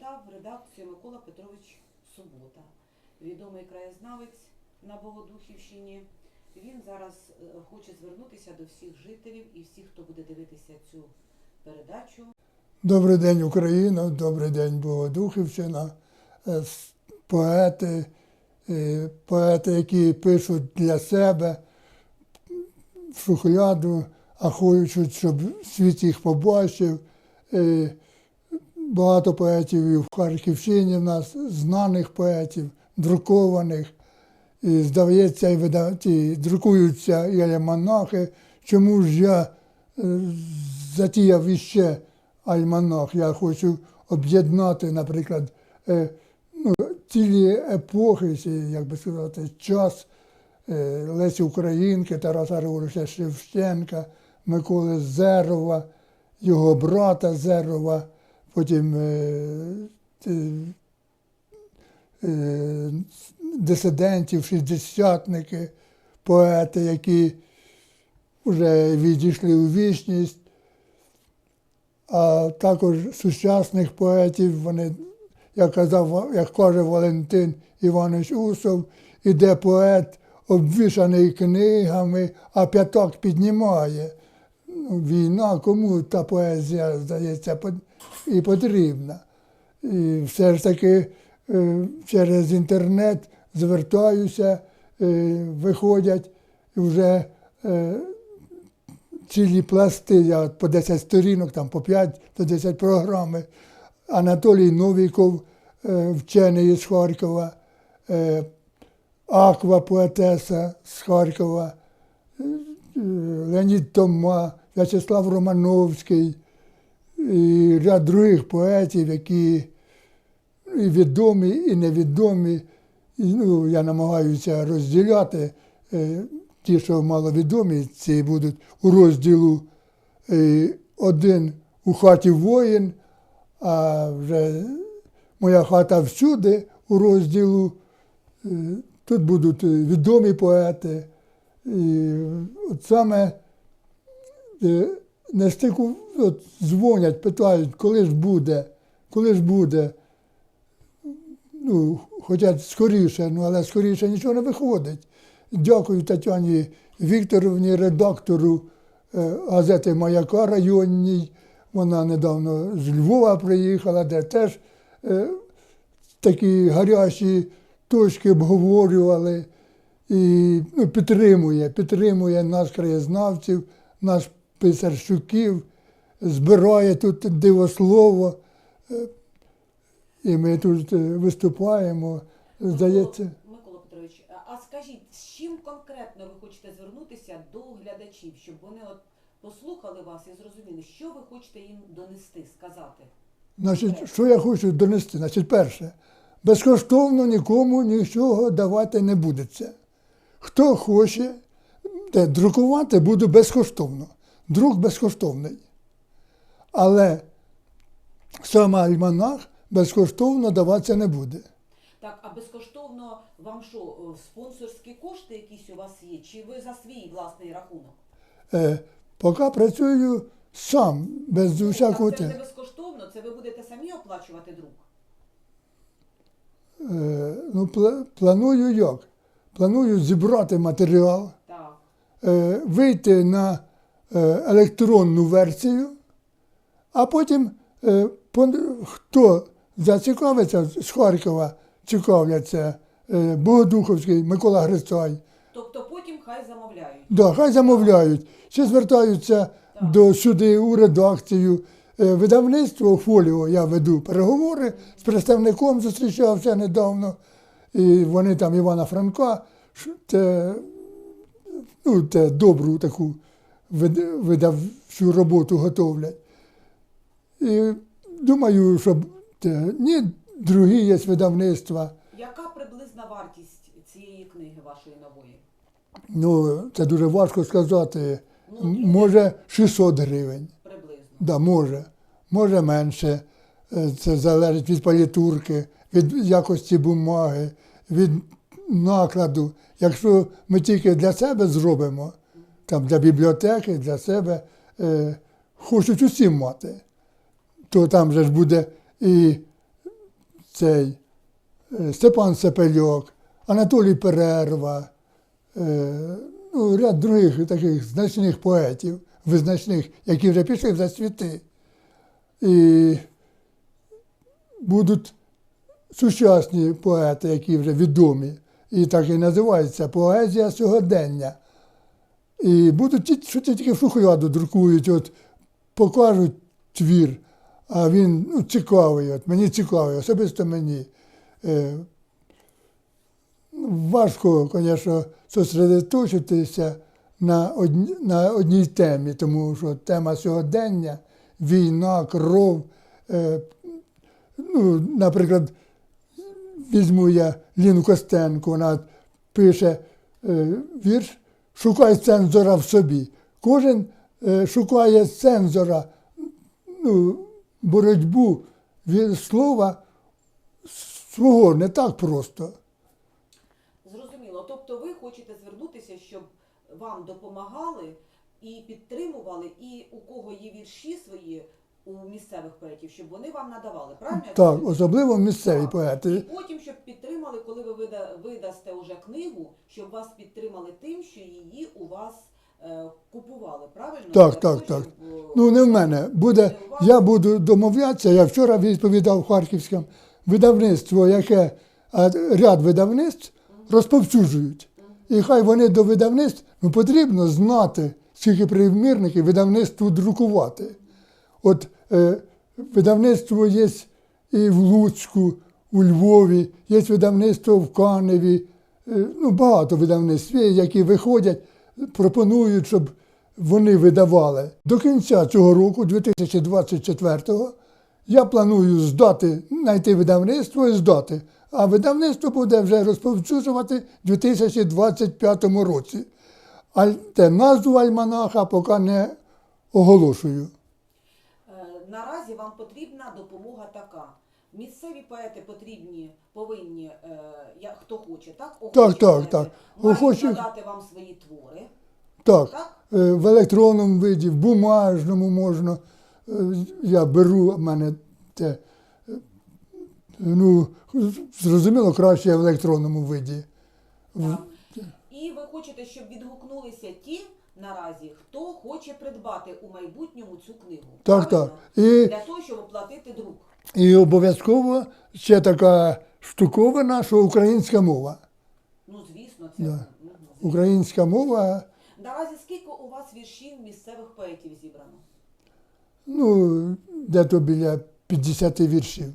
завітав в редакцію Микола Петрович Субота, відомий краєзнавець на Богодухівщині. Він зараз е, хоче звернутися до всіх жителів і всіх, хто буде дивитися цю передачу. Добрий день, Україна, добрий день, Богодухівщина, Е, поети, е, поети, які пишуть для себе в шухляду, а хочуть, щоб світ їх побачив. Багато поетів і в Харківщині в нас, знаних поетів, друкованих. І, здається, і, вида- і друкуються і альманахи. Чому ж я е, затіяв іще альманах? Я хочу об'єднати, наприклад, е, ну, цілі епохи, як би сказати, час е, Лесі Українки, Тараса Григоровича Шевченка, Миколи Зерова, його брата Зерова, потім е, е, е, дисидентів, шістдесятники, поети, які вже відійшли у вічність, а також сучасних поетів, вони, як казав, як каже Валентин Іванович Усов, іде поет, обвішаний книгами, а п'ятак піднімає. Ну, війна, кому та поезія, здається, і потрібна. І все ж таки е, через інтернет звертаюся, е, виходять вже е, цілі пласти, я по 10 сторінок, там по 5 до 10 програми. Анатолій Новіков, вчений з Харкова, Аква поетеса з Харкова, Леонід Тома, В'ячеслав Романовський і ряд других поетів, які і відомі, і невідомі. І, ну, я намагаюся розділяти. Е, ті, що маловідомі, ці будуть у розділу е, один у хаті воїн, а вже моя хата всюди у розділу. е, Тут будуть відомі поети. І от саме е, на стику от, дзвонять, питають, коли ж буде, коли ж буде. Ну, хочуть скоріше, ну, але скоріше нічого не виходить. Дякую Тетяні Вікторовні, редактору е, газети Маяка районній. Вона недавно з Львова приїхала, де теж е, такі гарячі точки обговорювали і ну, підтримує, підтримує нас краєзнавців, наш писар Щуків, збирає тут дивослово. Е, І ми тут е, виступаємо. Здається, Микола, Петрович, а- скажіть, з чим конкретно ви хочете звернутися до глядачів, щоб вони от послухали вас і зрозуміли, що ви хочете їм донести, сказати? Значить, що я хочу донести? Значить, перше, безкоштовно нікому нічого давати не будеться. Хто хоче, друкувати буду безкоштовно. Друк безкоштовний. Але саме альманах безкоштовно даватися не буде. Так, а безкоштовно вам що, е, спонсорські кошти якісь у вас є, чи ви за свій власний рахунок? Е, поки працюю сам, без Так усякого. це не безкоштовно, це ви будете самі оплачувати друк. Е, ну, пла- планую як? Планую зібрати матеріал. Так. е, вийти на електронну версію, а потім е, хто зацікавиться з Харкова, цікавляться е, Богодуховський, Микола Грицай. Тобто потім хай замовляють. Да, хай замовляють. Чи звертаються Так. до сюди у редакцію. Е, Видавництво Фоліо я веду переговори з представником, зустрічався недавно. І вони там Івана Франка, те, ну, те добру таку видавчу роботу готовлять. І думаю, що те, ні, другі є видавництва. Яка приблизна вартість цієї книги вашої нової? Ну, це дуже важко сказати. Ну, Може 600 гривень. Приблизно. Да, може. Може менше. Е, Це залежить від палітурки, від якості бумаги, від накладу. Якщо ми тільки для себе зробимо, там для бібліотеки, для себе, е, хочуть усім мати, то там же ж буде і цей Степан Сепельок, Анатолій Перерва, е, ну, ряд других таких значних поетів, визначних, які вже пішли в засвіти. І будуть сучасні поети, які вже відомі, і так і називається поезія сьогодення. І будуть що тільки шухляду друкують, от покажуть твір, а він ну, цікавий, от, мені цікавий, особисто мені. Е, ну, важко, звісно, зосередоточитися на, одні, на одній темі, тому що тема сьогодення, війна, кров. Е, ну, наприклад, візьму я Ліну Костенко, вона пише е, вірш Шукай цензора в собі. Кожен е, шукає цензора, ну, боротьбу від слова свого не так просто. Зрозуміло. Тобто ви хочете звернутися, щоб вам допомагали і підтримували, і у кого є вірші свої у місцевих поетів, щоб вони вам надавали, правильно? Так, особливо місцеві поети. потім, щоб підтримали, коли ви вида- видасте уже книгу, щоб вас підтримали тим, що її у вас е, купували, правильно? Так, Для так, так. щоб, е, Ну, не в мене. Буде, я буду домовлятися. Я вчора відповідав Харківському видавництво, яке а ряд видавництв розповсюджують. І хай вони до видавництв ну, потрібно знати, скільки примірників видавництву друкувати. От е, видавництво є і в Луцьку, у Львові, є видавництво в Каневі. Е, ну, багато видавництв які виходять, пропонують, щоб вони видавали. До кінця цього року, 2024-го, я планую здати, знайти видавництво і здати. А видавництво буде вже розповсюджувати в 2025 році. А те назву альманаха поки не оголошую. Е, Наразі вам потрібна допомога така. Місцеві поети потрібні, повинні, е, я, хто хоче, так? Так, так, поети так. Мають Охочі- надати вам свої твори, Так, так? е, в електронному виді, в бумажному можна. Е, Я беру, в мене те, е, ну, зрозуміло, краще в електронному виді. Так. І ви хочете, щоб відгукнулися ті наразі, хто хоче придбати у майбутньому цю книгу. Так, правильно? так. І, Для того, щоб оплатити друк. І обов'язково ще така штуковина, що українська мова. Ну, звісно, це. Да. мгм, звісно. Українська мова, Наразі скільки у вас віршів місцевих поетів зібрано? ну, де-то біля 50 віршів.